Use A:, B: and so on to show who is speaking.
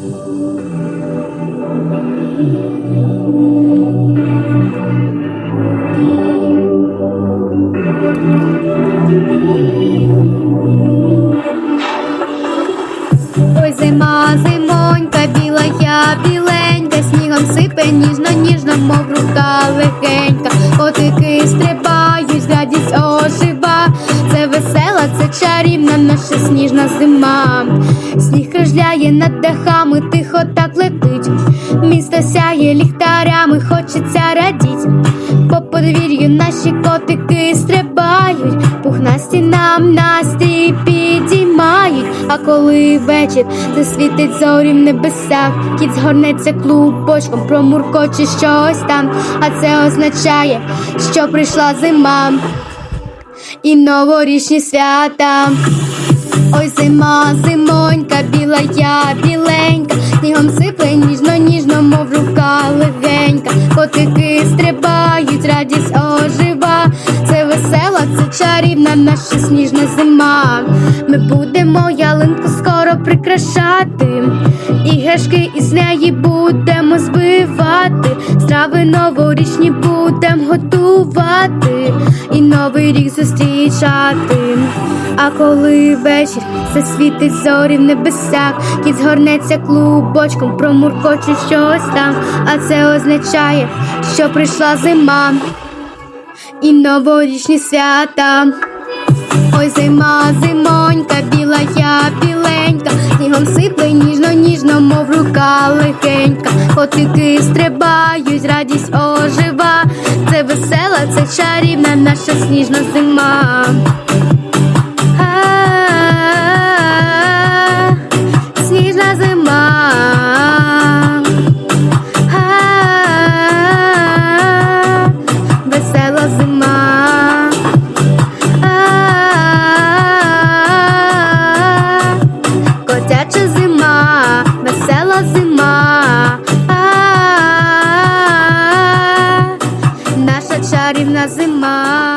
A: Ой, зима, зимонька, біла я біленька, снігом сипе ніжно, ніжно, мов рука легенька. Котики стрибають, чарівна наша сніжна зима. Сніг кружляє над дахами, тихо так летить. Місто сяє ліхтарями, хочеться радіть. По подвір'ю наші котики стрибають, пухнасті нам настрій підіймають. А коли вечір засвітить зорі в небесах, кіт згорнеться клубочком, промуркоче щось там, а це означає, що прийшла зима і новорічні свята. Ой, зима, зимонька, біла я біленька, снігом сипле ніжно, ніжно, мов рука легенька. Котики стрибають, радість ожива. Це весела, це чарівна наша сніжна зима. Ми будемо ялинку скоро прикрашати, іграшки із неї будемо збивати, страви новорічні будемо готувати і новий рік зустрічати. А коли вечір засвітить зорі в небесах, кіт згорнеться клубочком, промуркоче щось там, а це означає, що прийшла зима і новорічні свята. Ой, зима, зимонька, біла я біленька, снігом сипле ніжно, ніжно, мов рука легенька. Котики стрибають, це чарівна наша сніжна зима. А, Сніжна зима. А, зима. А, зима, Наша чарівна зима.